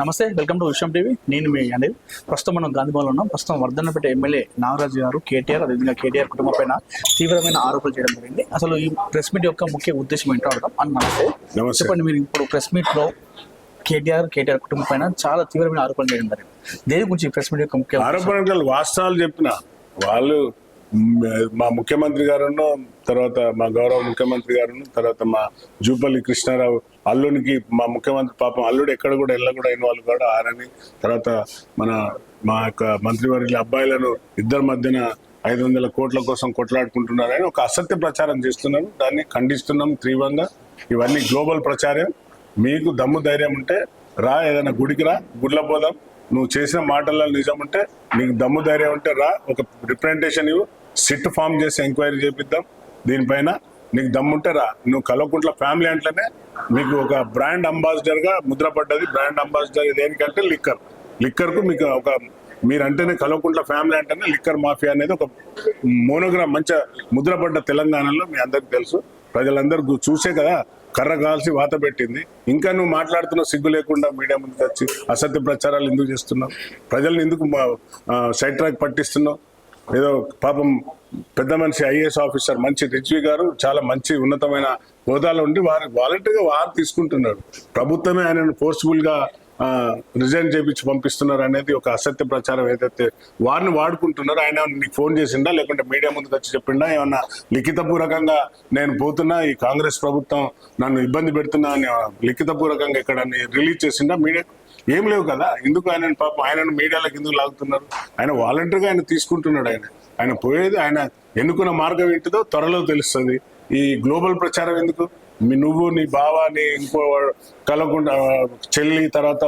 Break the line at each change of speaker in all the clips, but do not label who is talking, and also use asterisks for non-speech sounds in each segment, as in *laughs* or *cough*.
నమస్తే welcome to విషయం TV. నేను మీ అనిల్. ప్రస్తుతం మనం గాంధీభవన్లో ఉన్నాం. ప్రస్తుతం వర్ధన్నపేట ఎమ్మెల్యే నాగరాజు గారు కేటీఆర్ అదేవిధంగా కేటీఆర్ కుటుంబం పైన తీవ్రమైన ఆరోపణలు చేయడం జరిగింది. అసలు ఈ ప్రెస్ మీట్ యొక్క ముఖ్య ఉద్దేశం ఏంటో అడగడం అని నమస్తే. చెప్పండి మీరు ఇప్పుడు ప్రెస్ మీట్లో కేటీఆర్ కేటీఆర్ కుటుంబం పైన చాలా తీవ్రమైన ఆరోపణలు చేయడం జరిగింది. దేని గురించి ప్రెస్ మీట్ యొక్క ముఖ్య?
ఆరోపణలు వాస్తవాలు చెప్పిన వాళ్ళు మా ముఖ్యమంత్రి గారును తర్వాత మా గౌరవ ముఖ్యమంత్రి గారును తర్వాత మా జూపల్లి కృష్ణారావు అల్లునికి మా ముఖ్యమంత్రి పాపం అల్లుడు ఎక్కడ కూడా ఎల్ల కూడా అయిన వాళ్ళు కూడా ఆరని తర్వాత మన మా యొక్క మంత్రివర్యుల అబ్బాయిలను ఇద్దరి మధ్యన ఐదు వందల కోట్ల కోసం కొట్లాడుకుంటున్నారని ఒక అసత్య ప్రచారం చేస్తున్నాను. దాన్ని ఖండిస్తున్నాం తీవ్రంగా. ఇవన్నీ గ్లోబల్ ప్రచారం. మీకు దమ్ము ధైర్యం ఉంటే రా ఏదైనా గుడికి రా గుడ్ల పోదాం. నువ్వు చేసిన మాటల్లో నిజం ఉంటే నీకు దమ్ము ధైర్యం ఉంటే రా ఒక రిప్రజెంటేషన్ ఇవ్వు సిట్ ఫామ్ చేసి ఎంక్వైరీ చేపిద్దాం. దీనిపైన నీకు దమ్ముంటే రా. నువ్వు కలవకుంట్ల ఫ్యామిలీ అంటేనే మీకు ఒక బ్రాండ్ అంబాసిడర్గా ముద్రపడ్డది బ్రాండ్ అంబాసిడర్ దేనికంటే లిక్కర్ లిక్కర్కు మీకు ఒక మీరంటేనే కలవకుంట్ల ఫ్యామిలీ అంటేనే లిక్కర్ మాఫియా అనేది ఒక మోనోగ్రామ్ మంచి ముద్రపడ్డ తెలంగాణలో మీ అందరికి తెలుసు. ప్రజలందరూ చూసే కదా కర్ర కాల్సి వాత పెట్టింది. ఇంకా నువ్వు మాట్లాడుతున్న సిగ్గు లేకుండా మీడియా ముందుకు వచ్చి అసత్య ప్రచారాలు ఎందుకు చేస్తున్నావు? ప్రజల్ని ఎందుకు సైడ్ ట్రాక్ పట్టిస్తున్నావు? ఏదో పాపం పెద్ద మనిషి ఐఏఎస్ ఆఫీసర్ మంచి రిజ్వి గారు చాలా మంచి ఉన్నతమైన హోదాలో ఉండి వారి వాలంటీర్గా వారు తీసుకుంటున్నారు. ప్రభుత్వమే ఆయనను ఫోర్స్ఫుల్గా రిజైన్ చేపించి పంపిస్తున్నారు అనేది ఒక అసత్య ప్రచారం ఏదైతే వారిని వాడుకుంటున్నారో ఆయన నీకు ఫోన్ చేసిండా? లేకుంటే మీడియా ముందుకు వచ్చి చెప్పిండా? ఏమన్నా లిఖితపూర్వకంగా నేను పోతున్నా ఈ కాంగ్రెస్ ప్రభుత్వం నన్ను ఇబ్బంది పెడుతున్నా అని లిఖితపూర్వకంగా ఇక్కడ రిలీజ్ చేసిండా మీడియా? ఏం లేవు కదా. ఎందుకు ఆయన పాపం ఆయనను మీడియాలోకి ఎందుకు లాగుతున్నారు? ఆయన వాలంటీర్గా ఆయన తీసుకుంటున్నాడు ఆయన. ఆయన పోయేది ఆయన ఎన్నుకున్న మార్గం ఏంటిదో త్వరలో తెలుస్తుంది. ఈ గ్లోబల్ ప్రచారం ఎందుకు? మీ నువ్వు నీ బావ నీ ఇంకో కలకుండా చెల్లి తర్వాత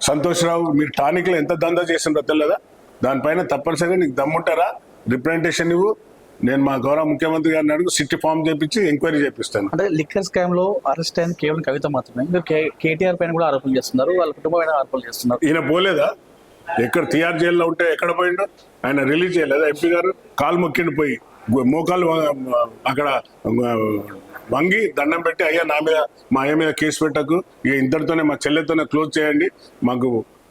సంతోష్రావు మీరు టానిక్లో ఎంత దందా చేసిండ్రో తెలియదా దానిపైన తప్పనిసరిగా నీకు దమ్ముంటారా? రిప్రజెంటేషన్ ఇవ్వు. నేను మా గౌరవ ముఖ్యమంత్రి గారిని అడుగు సిట్టి ఫామ్ చేపించి ఎంక్వైరీ చేపిస్తాను.
అంటే లిక్కర్ స్కామ్లో అరెస్ట్ అయిన కేవలం కవిత మాత్రమే. మీరు కేటీఆర్ పైన కూడా ఆరోపణలు చేస్తున్నారు వాళ్ళ కుటుంబం పైన ఆరోపణలు చేస్తున్నారు.
ఈయన పోలేదా? ఎక్కడ తిహార్ జైల్లో ఉంటే ఎక్కడ పోయిండు? ఆయన రిలీజ్ చేయలేదా? ఎంపీ గారు? కాలు మొక్కిండు పోయి. మోకాలు అక్కడ వంగి దండం పెట్టి అయ్యా నా మీద మా అయ్య మీద కేసు పెట్టకు. ఇక ఇంతటితోనే మా చెల్లెతోనే క్లోజ్ చేయండి. మాకు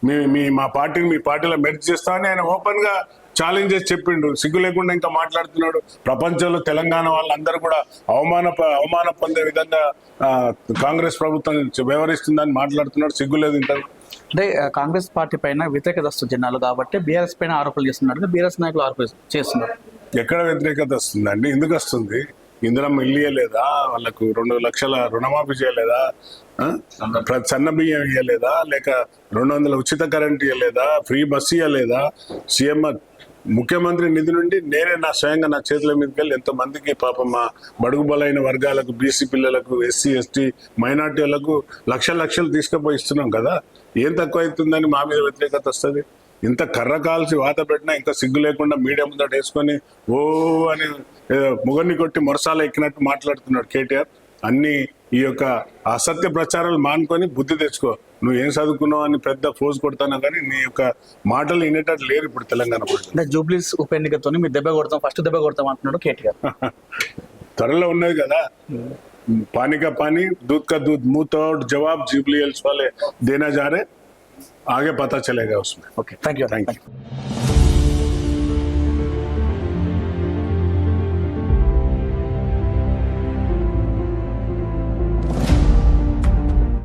మీ మీ మా పార్టీని మీ పార్టీలో మెర్జ్ చేస్తా అని ఆయన ఓపెన్గా ఛాలెంజ్ చేసి చెప్పిండు. సిగ్గు లేకుండా ఇంకా మాట్లాడుతున్నాడు. ప్రపంచంలో తెలంగాణ వాళ్ళందరూ కూడా అవమాన అవమాన పొందే విధంగా కాంగ్రెస్ ప్రభుత్వం వ్యవహరిస్తుందని మాట్లాడుతున్నాడు. సిగ్గు లేదు ఇంకా
అంటే కాంగ్రెస్ పార్టీ పైన వ్యతిరేకత వస్తుంది జనాలు కాబట్టి బీఆర్ఎస్ పైన ఆరోపణలు చేస్తున్నారు. బీఆర్ఎస్ నాయకులు ఆరోపణలు చేస్తున్నారు.
ఎక్కడ వ్యతిరేకత వస్తుందండి? ఎందుకు వస్తుంది? ఇందిరమ్మ ఇల్లు ఇవ్వలేదా వాళ్ళకు రెండు లక్షల రుణమాఫీ చేయలేదా? సన్న బియ్యం ఇవ్వలేదా లేక రెండు వందల ఉచిత కరెంట్ ఇవ్వలేదా ఫ్రీ బస్ ఇవ్వలేదా సీఎం ముఖ్యమంత్రి నిధి నుండి నేనే నా స్వయంగా నా చేతుల మీదకి వెళ్ళి ఎంతో మందికి పాపం మా బడుగు బలైన వర్గాలకు బీసీ పిల్లలకు ఎస్సీ ఎస్టీ మైనార్టీ వాళ్ళకు లక్షల లక్షలు తీసుకుపోయి ఇస్తున్నాం కదా? ఏం తక్కువ అవుతుందని మా మీద వ్యతిరేకత వస్తుంది? ఇంత కర్ర కాల్చి వాత పెట్టినా ఇంకా సిగ్గు లేకుండా మీడియా ముందట వేసుకొని ఓ అని ఏదో కొట్టి మొరసాల ఎక్కినట్టు మాట్లాడుతున్నాడు కేటీఆర్. అన్ని ఈ యొక్క అసత్య ప్రచారాలు మానుకొని బుద్ధి తెచ్చుకో. నువ్వు ఏం చదువుకున్నావు అని పెద్ద ఫోజ్ కొడతానా కానీ నీ యొక్క మాటలు వినేటట్టు లేరు ఇప్పుడు తెలంగాణ
అంటే జూబ్లీస్ ఉప ఎన్నికతో మీరు దెబ్బ కొడతాం ఫస్ట్ దెబ్బ కొడతాం అంటున్నాడు కేటీఆర్. *laughs*
త్వరలో ఉన్నది కదా. పానిక పాని దూద్ కా దూద్ మూతౌట్ జవాబ్ జూబ్లీ ఎల్స్ వాళ్ళే దేనా జారే ఆగే పతా చలేగా
okay thank you thank you